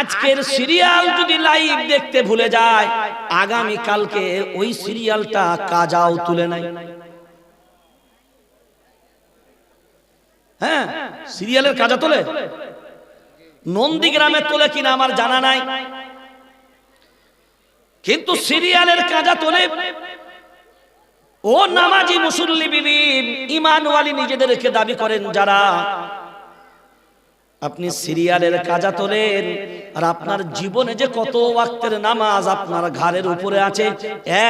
আজকের সিরিয়াল যদি লাইভ দেখতে ভুলে যায় আগামী কালকে ওই সিরিয়ালটা কাজাও তুলে নাই হ্যাঁ সিরিয়ালের কাজা তোলে। নন্দীগ্রামে তোলে কিনা আমার জানা নাই। কিন্তু সিরিয়ালের কাজা তোলে। ও নামাজি মুসল্লি বিবি ইমানওয়ালি নিজেদেরকে দাবি করেন যারা আপনি সিরিয়ালের কাজা তোলেন, আর আপনার জীবনে যে কত ওয়াক্তের নামাজ আপনার ঘাড়ের উপরে আছে,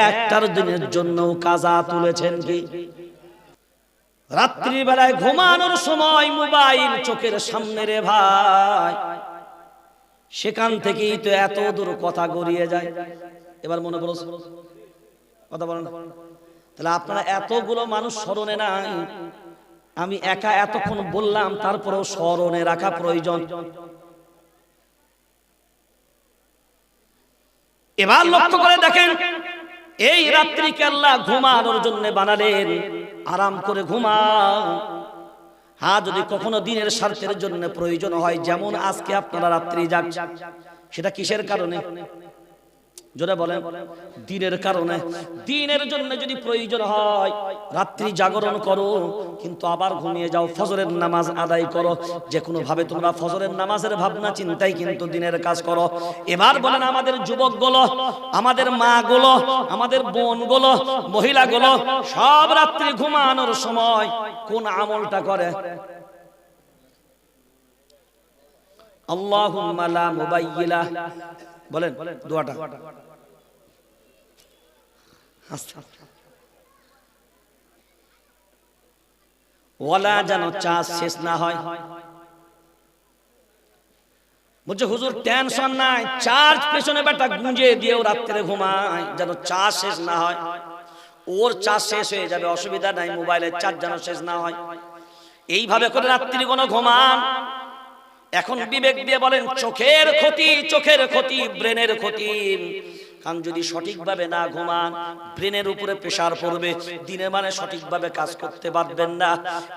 একটার দিনের জন্য কাজা তুলেছেন কি? রাত্রি বেলায় ঘুমানোর সময় মোবাইল চোখের সামনে রে ভাই, সেখান থেকেই তো এত দূর কথা গড়িয়ে যায়। এবার মনে বলো কথা বলেন। তাহলে আপনারা এতগুলো মানুষ স্মরণে নাই আমি একা এতক্ষণ বললাম, তারপরেও স্মরণে রাখা প্রয়োজন। এবার লক্ষ্য করে দেখেন, এই রাত্রিকে আল্লাহ ঘুমানোর জন্য বানালেন, আরাম করে ঘুমাও। হ্যাঁ যদি কখনো দিনের স্বার্থের জন্য প্রয়োজন হয়, যেমন আজকে আপনারা রাত্রি যাক, সেটা কিসের কারণে? জোরে বলেন, দিনের কারণে, দিনের জন্য যদি প্রয়োজন হয়, রাত্রি জাগরণ করো, কিন্তু আবার ঘুমিয়ে যাও, ফজরের নামাজ আদায় করো। যে কোনো ভাবে তোমরা ফজরের নামাজের ভাবনা চিন্তাই কিন্তু দিনের কাজ করো। এবার বলেন আমাদের যুবকগুলো আমাদের মা গুলো আমাদের বোনগুলো মহিলা গুলো সব রাত্রি ঘুমানোর সময় কোন আমলটা করে? আল্লাহুম্মা লা মুবাইয়িলা। বলেন দোয়াটা। আস্তে আস্তে। ওয়ালা যেন চাষ শেষ না হয়। বলছে হুজুর টেনশন নাই চার্জ পেছনে বেটা গুঁজে দিয়েও রাত্রে ঘুমায় যেন চার্জ শেষ না হয়। ওর চার্জ শেষ হয়ে যাবে অসুবিধা নাই মোবাইলের চার্জ যেন শেষ না হয়। এইভাবে করে রাত্রি কোনো ঘুমান। এখন বিবেক দিয়ে বলেন চোখের ক্ষতি চোখের ক্ষতি ব্রেনের ক্ষতি। কারণ যদি সঠিকভাবে না ঘুমান ব্রেনের উপরে প্রেসার পড়বে দিনে মানে সঠিকভাবে কাজ করতে পারবেন না।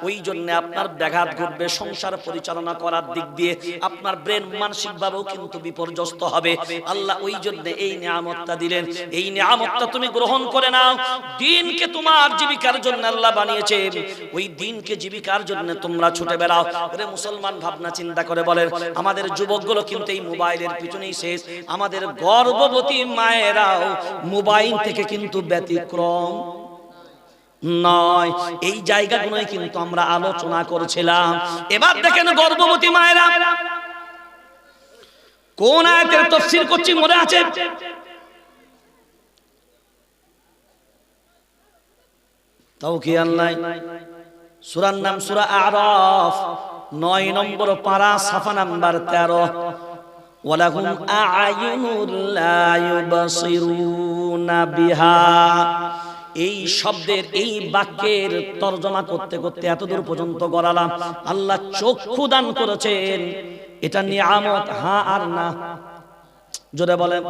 ওই জন্য আপনার ব্যাঘাত ঘটবে সংসার পরিচালনা করার দিক দিয়ে আপনার ব্রেন মানসিকভাবেও কিন্তু বিপর্যস্ত হবে। আল্লাহ ওই জন্য এই নিয়ামতটা দিলেন। এই নিয়ামতটা তুমি গ্রহণ করে নাও। দিনকে তোমার জীবিকার জন্য আল্লাহ বানিয়েছে। ওই দিনকে জীবিকার জন্য তোমরা ছুটে বেড়াও। ওরে মুসলমান ভাবনা চিন্তা করে বলেন আমাদের যুবকগুলো কিন্তু এই মোবাইলের পিছনেই শেষ আমাদের গর্ভবতী মায়েরাও মোবাইল থেকে কিন্তু ব্যতিক্রম নয়। এই জায়গাগুলোই কিন্তু আমরা আলোচনা করছিলাম। এবার দেখেন গর্ভবতী মায়েরা, কোন আয়াতের তফসির করছি মনে আছে? তাও কি আল্লাহ, সুরার নাম সুরা আরফ, নয় নম্বর পারা, সাফা নাম্বার তেরো। ওয়ালাহুম আ'য়ুনুন লা ইউবসিরুনা বিহা। এই শব্দের এই বাক্যের তর্জমা করতে করতে এত দূর পর্যন্ত গড়ালাম। আল্লাহ চক্ষু দান করেছেন। এটা নিয়ামত হা আর না। জোরে বলেন।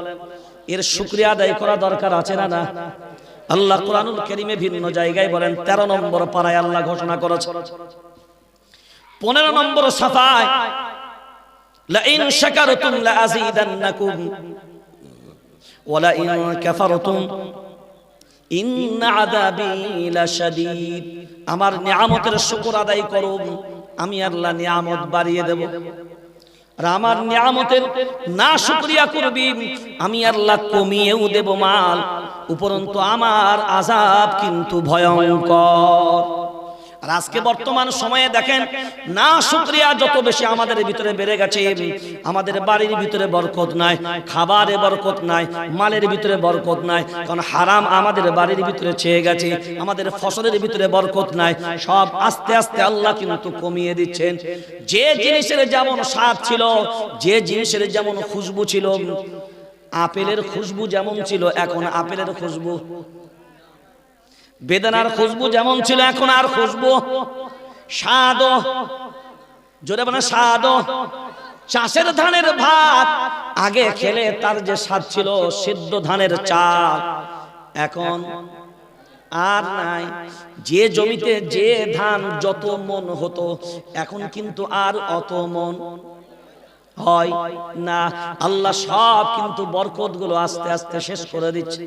এর শুক্রিয়া আদায় করা দরকার আছে না না? আল্লাহ কোরআনুল কারীমে ভিন্ন জায়গায় বলেন 13 নম্বর পাড়ায় আল্লাহ ঘোষণা করেছে 15 নম্বর সাফায় لئن شكرتم لأزيدنكم ولئن كفرتم ইন্ন আযাবি লাশাদীদ আমার নিয়ামতের শুকর আদায় করো আমি আল্লাহ নিয়ামত বাড়িয়ে দেব আর আমার নিয়ামতের না শুকরিয়া করবি আমি আল্লাহ কমিয়েও দেব মাল উপরন্তু আমার আজাব কিন্তু ভয়ঙ্কর আর আজকে বর্তমান সময়ে দেখেন না শুক্রিয়া যত বেশি আমাদের ভিতরে বেড়ে গেছে আমাদের বাড়ির ভিতরে বরকত নাই খাবারে বরকত নাই মালের ভিতরে বরকত নাই কারণ হারাম আমাদের বাড়ির ভিতরে ছেয়ে গেছে আমাদের ফসলের ভিতরে বরকত নাই সব আস্তে আস্তে আল্লাহ কিন্তু কমিয়ে দিচ্ছেন। যে জিনিসের যেমন স্বাদ ছিল যে জিনিসের যেমন খুশবু ছিল আপেলের খুশবু যেমন ছিল এখন আপেলের খুশবু বেদনার খুশবু যেমন ছিল এখন আর খুশবু। স্বাদ। জোরে মানে স্বাদ। চাষের ধানের ভাত আগে খেলে তার যে স্বাদ ছিল সিদ্ধ ধানের চাল। এখন আর নাই। যে জমিতে যে ধান যত মন হতো এখন কিন্তু আর অত মন হয় না। আল্লাহ সব কিন্তু বরকতগুলো আস্তে আস্তে শেষ করে দিচ্ছে।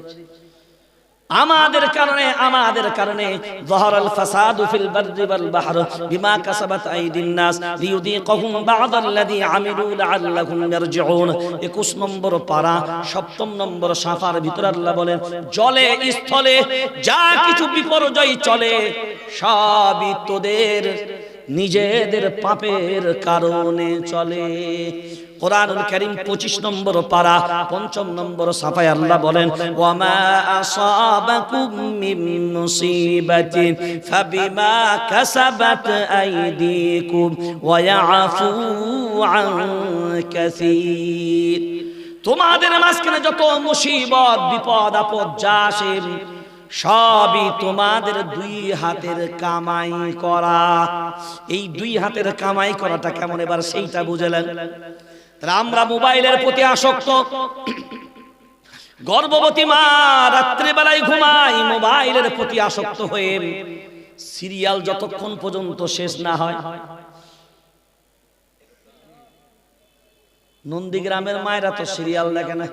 আমাদের কারণে আমাদের কারণে যহরাল ফাসাদু ফিল বাররি ওয়াল বাহর বিমা কাসাবাত আইদিন নাস লিয়ুযীকাহুম বা'দাল্লাযী আমিলু লাআল্লাহুম ইয়ারজিউন 21 নম্বর পারা সপ্তম নম্বর সাফার ভিতরে আল্লাহ বলেন জলে স্থলে যা কিছু বিপর্যয় চলে সবই তোদের নিজেদের পাপের কারণে চলে। 25 নম্বর পারা, পঞ্চম নম্বর বলেন ওয়া তোমাদের মাঝখানে যত মুসিবত, বিপদ, আপদ যা আসে সবই তোমাদের দুই হাতের কামাই করা। এই দুই হাতের কামাই করাটা কেমন? এবার সেইটা বুঝলেন। তাহলে আমরা মোবাইলের প্রতি আসক্ত। গর্ভবতী মা রাত্রিবেলায় ঘুমাই মোবাইলের প্রতি আসক্ত হয়ে সিরিয়াল যতক্ষণ পর্যন্ত শেষ না হয়। নন্দীগ্রামের মায়েরা তো সিরিয়াল দেখে না।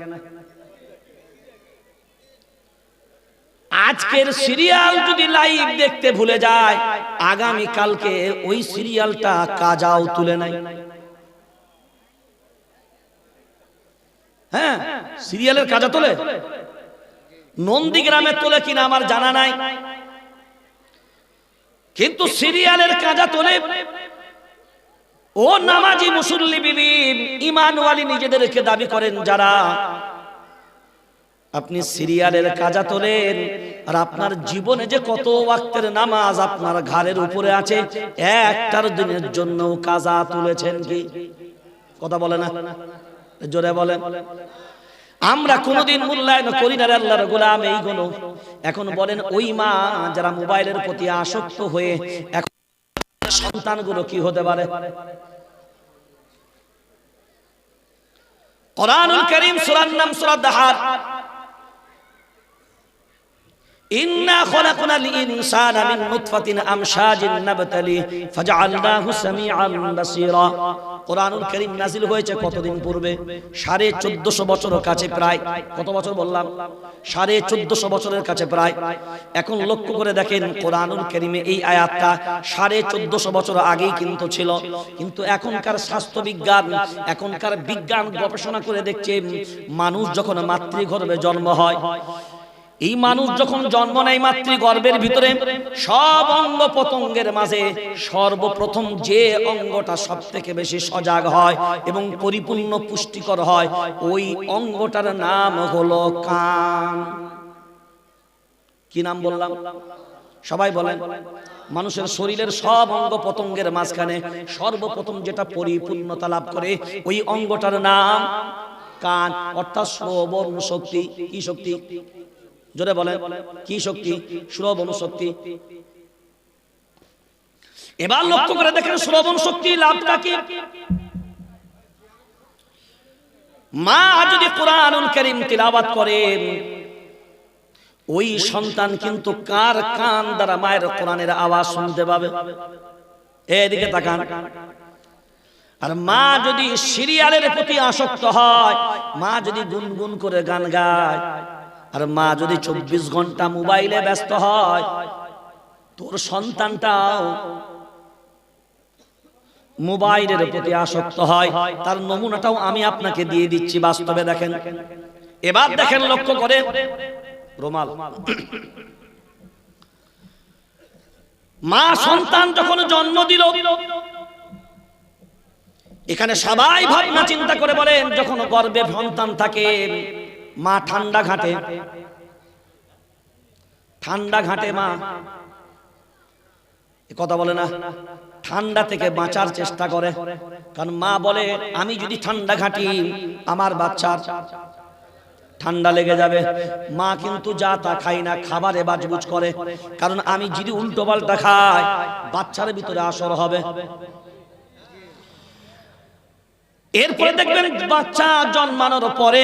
আজকের সিরিয়াল যদি লাইভ দেখতে ভুলে যায় আগামী কালকে ওই সিরিয়ালটা কাজাও তুলে নাই হ্যাঁ সিরিয়ালের কাজা তোলে। নন্দীগ্রামে তোলে কিনা আমার জানা নাই। কিন্তু সিরিয়ালের কাজা তোলে। ও নামাজি মুসল্লি বিবি ইমানওয়ালি নিজেদেরকে দাবি করেন যারা আপনি সিরিয়ালের কাজা তোলেন আর আপনার জীবনে যে কত ওয়াক্তের নামাজ আপনার ঘাড়ের উপরে আছে একটার দিনের জন্য কাজা তুলেছেন কি? কথা বলে না? জোরে বলেন। আমরা কোনোদিন মূল্যায়ন করি না আল্লাহর গোলাম এইগুলো এখন বলেন ওই মা যারা মোবাইলের প্রতি আসক্ত হয়ে এখন সন্তানগুলো কি হতে পারে? কোরআনুল করিম সূরার নাম সূরা দাহার। ইন্না খলাকনাল ইনসানা মিন নুতফাতিন আমশাজিন নাবতালি, ফাজআলনাহু সামিআন বাসীরা। কোরআনুল কারীম হয়েছে কতদিন পূর্বে? 1450 বছর কাছে প্রায়। কত বছর বললাম? 1450 বছরের কাছে প্রায়। এখন লক্ষ্য করে দেখেন, কোরআনুল কারীমে এই আয়াতটা 1450 বছর আগেই কিন্তু ছিল। কিন্তু এখনকার স্বাস্থ্য বিজ্ঞান এখনকার বিজ্ঞান গবেষণা করে দেখছে মানুষ যখন মাতৃগর্ভে জন্ম হয় এই মানুষ যখন জন্ম নেয় মাতৃ গর্ভের ভিতরে সব অঙ্গ পতঙ্গের মাঝে সর্বপ্রথম যে অঙ্গটা সব থেকে বেশি সজাগ হয় এবং পরিপূর্ণ পুষ্টিকর হয় ওই অঙ্গটার নাম হলো কান। কি নাম বললাম? সবাই বলেন। মানুষের শরীরের সব অঙ্গ পতঙ্গের মাঝখানে সর্বপ্রথম যেটা পরিপূর্ণতা লাভ করে ওই অঙ্গটার নাম কান। অর্থাৎ শ্রবণ শক্তি কি শক্তি? জোরে বলেন, কি শক্তি? শ্রবণ শক্তি এবার লক্ষ্য করে দেখেন শ্রবণ শক্তি লাভটা কি? মা যদি কোরআনুল করিম তিলাবাত করেন, ওই সন্তান কিন্তু কার কান দ্বারা মায়ের কোরআনের আওয়াজ শুনতে পাবে? এদিকে তাকান। আর মা যদি সিরিয়ালের প্রতি আসক্ত হয়, মা যদি গুনগুন করে গান গায় আর মা যদি চব্বিশ ঘণ্টা মোবাইলে ব্যস্ত হয়, তোর সন্তানটাও মোবাইলের প্রতি আসক্ত হয়। তার নমুনাটাও আমি আপনাকে দিয়ে দিচ্ছি বাস্তবে দেখেন। এবার দেখেন লক্ষ্য করে রোমাল। মা সন্তান যখন জন্ম দিল, এখানে সবাই ভাবনা চিন্তা করে বলেন, যখন গর্বে সন্তান থাকে মা ঠান্ডা ঘাটে। ঠান্ডা ঘাটে মা। কথা বলে না, ঠান্ডা থেকে বাঁচার চেষ্টা করে। কারণ মা বলে, আমি যদি ঠান্ডা ঘাটি, আমার বাচ্চার ঠান্ডা লেগে যাবে। মা কিন্তু যা তা খাই না, খাবারে বাজবুজ করে। কারণ আমি যদি উল্টো পাল্টা খাই, বাচ্চার ভিতরে আসর হবে। এরপরে দেখবেন বাচ্চা জন্মানোর পরে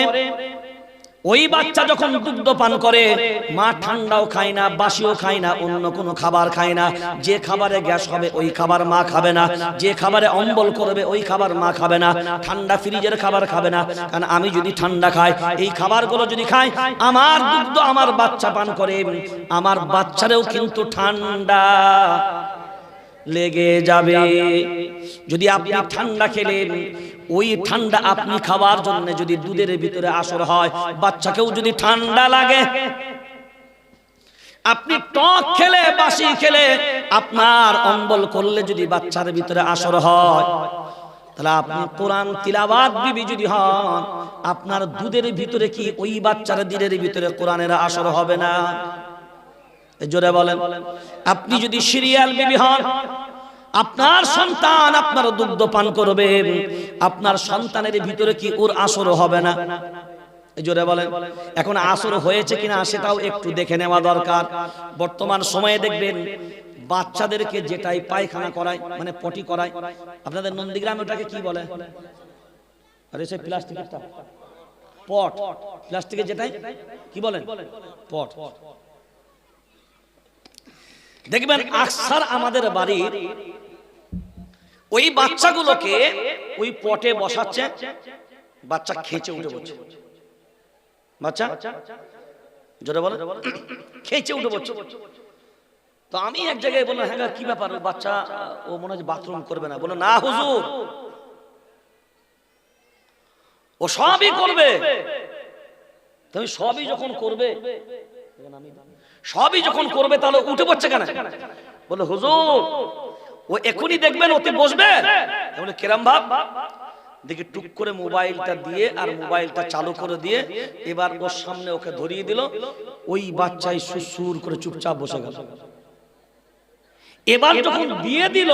ওই বাচ্চা যখন দুগ্ধ পান করে, মা ঠান্ডাও খায় না, বাসিও খায় না, অন্য কোনো খাবার খায় না। যে খাবারে গ্যাস হবে, ওই খাবার মা খাবে না। যে খাবারে অম্বল করবে, ওই খাবার মা খাবে না। ঠান্ডা ফ্রিজের খাবার খাবে না। কারণ আমি যদি ঠান্ডা খাই, এই খাবারগুলো যদি খাই, আমার দুগ্ধ আমার বাচ্চা পান করে, আমার বাচ্চারেও কিন্তু ঠান্ডা লেগে যাবে। যদি আপনি ঠান্ডা খেলেন ওই ঠান্ডা আপনি খাওয়ার জন্য যদি দুধের ভিতরে আসর হয়, বাচ্চাকেও যদি ঠান্ডা লাগে। আপনি টক খেলে, বাসি খেলে, আপনার অম্বল করলে যদি বাচ্চার ভিতরে আসর হয়, তাহলে আপনি কোরআন তিলাবাত বিবি যদি হন, আপনার দুধের ভিতরে কি ওই বাচ্চার দিনের ভিতরে কোরআনের আসর হবে না? জোরে বলেন। আপনি যদি সিরিয়াল বিবি হন আপনার সন্তান আপনার দুগ্ধ পান করবে। আপনার সন্তানের ভিতরে কি ওর আসর হবে না? জোরে বলেন। এখন আসর হয়েছে কিনা সেটাও একটু দেখে নেওয়া দরকার। বর্তমান সময়ে দেখবেন বাচ্চাদেরকে যেটাই পায়খানা করায় মানে পটি করায়, আপনাদের নন্দীগ্রামে ওটাকে কি বলে? আরে সেই প্লাস্টিকেরটা পট। প্লাস্টিকের যেটাই, কি বলেন? পট। দেখবেন, আকসার আমাদের বাড়ির ওই বাচ্চাগুলোকে ওই পটে বসাচ্ছে বাচ্চা খেচে উঠে পড়ছে বাচ্চা? জোরে বলে। খেচে উঠে পড়ছে তো আমি এক জায়গায় বললাম হ্যাঁ কি ব্যাপার? ওই বাচ্চা ও মনে হয় বাথরুম করবে না। বলো না হুজুর। ও সবই করবে। তুমি সবই যখন করবে সবই যখন করবে তাহলে উঠে পড়ছে কেন? বলে হুজুর। ও এখনই দেখবেন ওতে বসবে বলে কেরাম ভাব, দেখি টুক করে মোবাইলটা দিয়ে আর মোবাইলটা চালু করে দিয়ে এবার ওর সামনে ওকে ধরিয়ে দিল। ওই বাচ্চাই সুসুর করে চুপচাপ বসে গেল। এবার যখন দিয়ে দিল,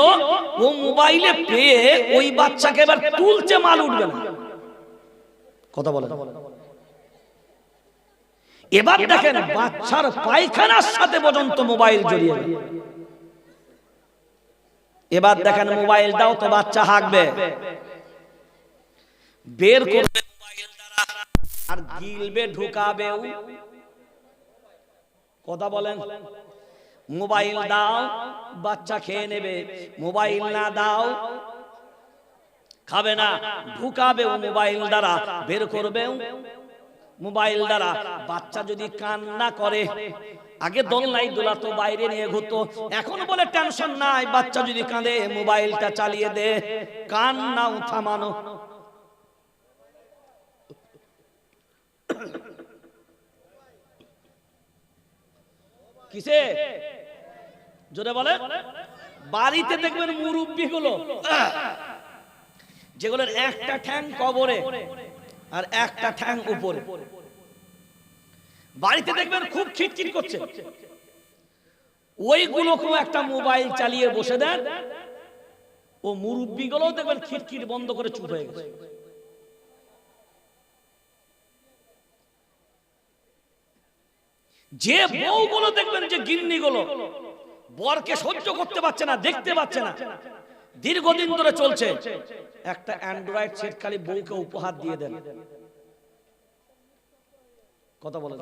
ও মোবাইলে পেয়ে ওই বাচ্চাকে এবার তুলছে মাল উঠবে না। কথা বলে এবার দেখেন বাচ্চার পায়খানার সাথে পর্যন্ত মোবাইল জড়িয়ে। এবার দেখেন মোবাইল দাও তো বাচ্চা হাঁকবে। বের করবে মোবাইল দ্বারা। আর গিলবে ঢুকাবে কথা বলেন। মোবাইল দাও বাচ্চা খেয়ে নেবে। মোবাইল না দাও খাবে না। ঢুকাবে মোবাইল দ্বারা। বের করবে মোবাইল দ্বারা বাচ্চা যদি কান্না করে আগে দোলনাই দোলাতো বাইরে নিয়ে ঘুরতো এখন বলে টেনশন নাই বাচ্চা যদি কাঁদে মোবাইলটা চালিয়ে দে কান্নাও থামানো কিসে? জোরে বলে। বাড়িতে দেখবেন মুরব্বী গুলো যেগুলোর একটা ঠ্যাং কবরে। আর একটা ঠ্যাং উপরে। বাড়িতে দেখবেন খুব খিটখিট করছে। ওইগুলোকেও একটা মোবাইল চালিয়ে বসে দেন। ও মুরব্বী গুলো দেখবেন খিটখিট বন্ধ করে চুপ হয়ে গেছে। যে বউগুলো দেখবেন যে গিন্নি গুলো বরকে সহ্য করতে পারছে না দেখতে পাচ্ছে না। দীর্ঘদিন ধরে চলছে। একটা অ্যান্ড্রয়েড সেট খালি বউকে উপহার দিয়ে দেন। কথা বলেন।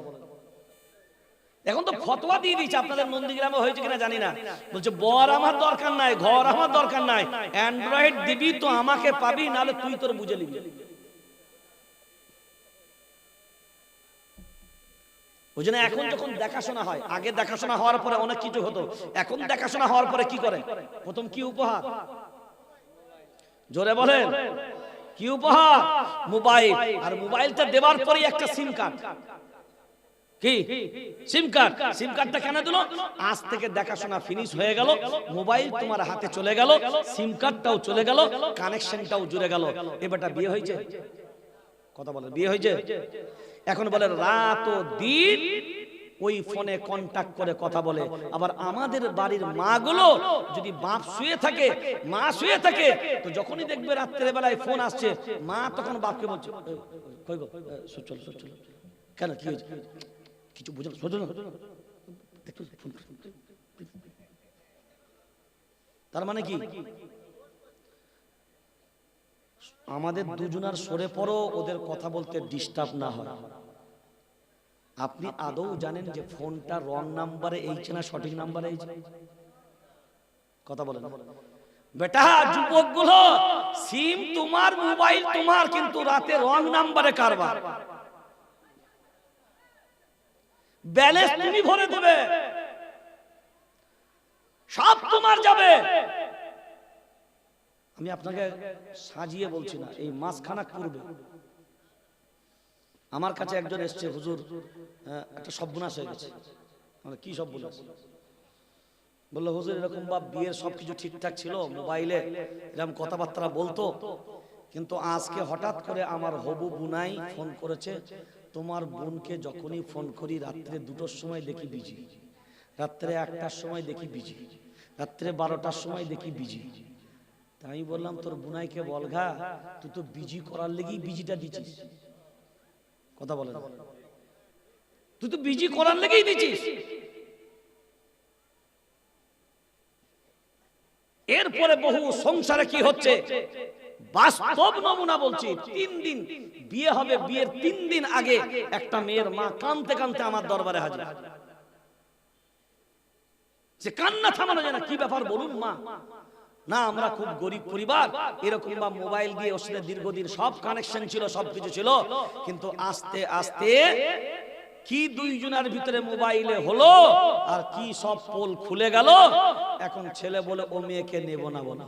এখন তো ফতোয়া দিয়ে দিচ্ছে আপনাদের নন্দীগ্রামে হয়েছে কিনা জানি না। বলছে, বর আমার দরকার নাই, ঘর আমার দরকার নাই, অ্যান্ড্রয়েড দিবি তো আমাকে পাবি, নাহলে তুই তোর বুঝে নিবি। ওই জন্য এখন যখন দেখাশোনা হয়, আগে দেখাশোনা হওয়ার পরে অনেক কিছু হতো। এখন দেখাশোনা হওয়ার পরে কি করে? প্রথম কি উপহার? জোরে বলেন। কি উপহার? মোবাইল। আর মোবাইলটা দেওয়ার পরে একটা সিম কার্ড। কি? সিম কার্ড। সিম কার্ডটা কেন আজ থেকে দেখাশোনা ফিনিশ হয়ে গেল। মোবাইল তোমার হাতে চলে গেল। সিম কার্ডটাও চলে গেল। কানেকশনটাও জুড়ে গেল। এবারটা বিয়ে হয়েছে? কথা বলে বিয়ে হয়েছে? এখন বলে রাত ও দিন ওই ফোনে কন্ট্যাক্ট করে কথা বলে। আবার আমাদের বাড়ির মাগুলো যদি বাপ শুয়ে থাকে মা শুয়ে থাকে তো যখনই দেখবে রাত্রের বেলায় ফোন আসছে মা তখন বাপকে বলছে কই গো চলো চলো, চলো কেন কি হয়েছে? কিছু বুঝো না। তার মানে কি? আমাদের দুজনার সরে পড়ো ওদের কথা বলতে ডিস্টার্ব না হয়। আপনি আদৌ জানেন যে ফোনটা রং নাম্বারে এইছে না সঠিক নাম্বারে এইছে কথা বলেন। বেটা যুবকগুলো সিম তোমার মোবাইল তোমার কিন্তু রাতে রং নাম্বারে কারবার। ব্যালেন্স তুমি ভরে দেবে। সব তোমার যাবে। আমি আপনাকে সাজিয়ে বলছি না এই মাসখানা করবে। আমার কাছে একজন এসছে হুজুর আহ, একটা সর্বনাশ হয়ে গেছে। মানে কি সর্বনাশ? বলল হুজুর এরকম বা বিয়ের সবকিছু ঠিকঠাক ছিল মোবাইলে এরকম কথাবার্তা বলতো কিন্তু আজকে হঠাৎ করে আমার হবু বুনাই ফোন করেছে তোমার বোনকে যখনই ফোন করি রাত্রে দুটোর সময় দেখি বিজি। রাত্রে একটার সময় দেখি বিজি। রাত্রে বারোটার সময় দেখি বিজি। তা আমি বললাম তোর বুনাইকে বলঘা তুই তো বিজি করার লেগেই বিজিটা দিচ্ছিস কথা বলে তুই তো বিজি করার লেগেই দিচ্ছিস এরপরে বহু সংসারে কি হচ্ছে? বাস্তব নমুনা বলছি তিন দিন। বিয়ে হবে বিয়ের তিন দিন আগে একটা মেয়ের মা কানতে কানতে আমার দরবারে হাজির। যে কান্না থামানো যায় না কি ব্যাপার বলুন মা? না, আমরা খুব গরিব পরিবার। এরকম বা মোবাইল দিয়ে ওর দীর্ঘদিন সব কানেকশন ছিল, সব কিছু ছিল। কিন্তু আস্তে আস্তে কি দুইজনের ভিতরে মোবাইলে হলো আর কি সব পোল খুলে গেল, এখন ছেলে বলে, ও মেয়েকে নেব না বনা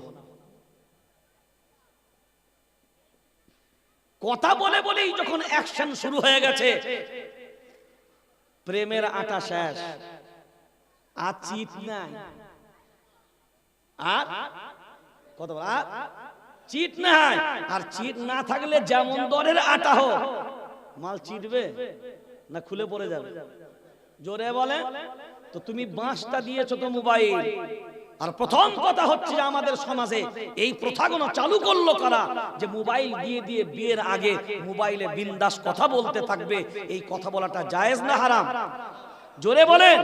কথা বলে বলেই যখন অ্যাকশন শুরু হয়ে গেছে, প্রেমের আটা শেষ। আর চিট নাই। আর কত? আর চিট নাই। আর চিট না থাকলে যেমন দরের আটা হোক, মাল চিটবে না খুলে পড়ে যাবে? জোরে বলে তো তুমি বাঁশটা দিয়েছ তো মোবাইল। আর প্রথম কথা হচ্ছে আমাদের সমাজে এই প্রথাগুলো চালু করল কারা? যে মোবাইল দিয়ে দিয়ে বিয়ের আগে মোবাইলে বিন্দাস কথা বলতে থাকবে, এই কথা বলাটা জায়েজ না হারাম? জোরে বলেন।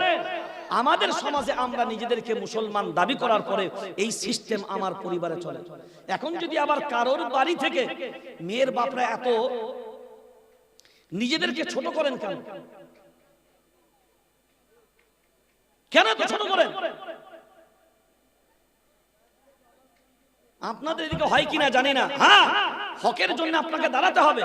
আমাদের সমাজে আমরা নিজেদেরকে মুসলমান দাবি করার পরে এই সিস্টেম আমার পরিবারে চলে। এখন যদি আবার কারোর বাড়ি থেকে মেয়ের বাপরা এত নিজেদেরকে ছোট করেন কেন? কেন এত ছোট করেন? আপনাদের এদিকে হয় কিনা জানি না। হ্যাঁ হকের জন্য আপনাকে দাঁড়াতে হবে।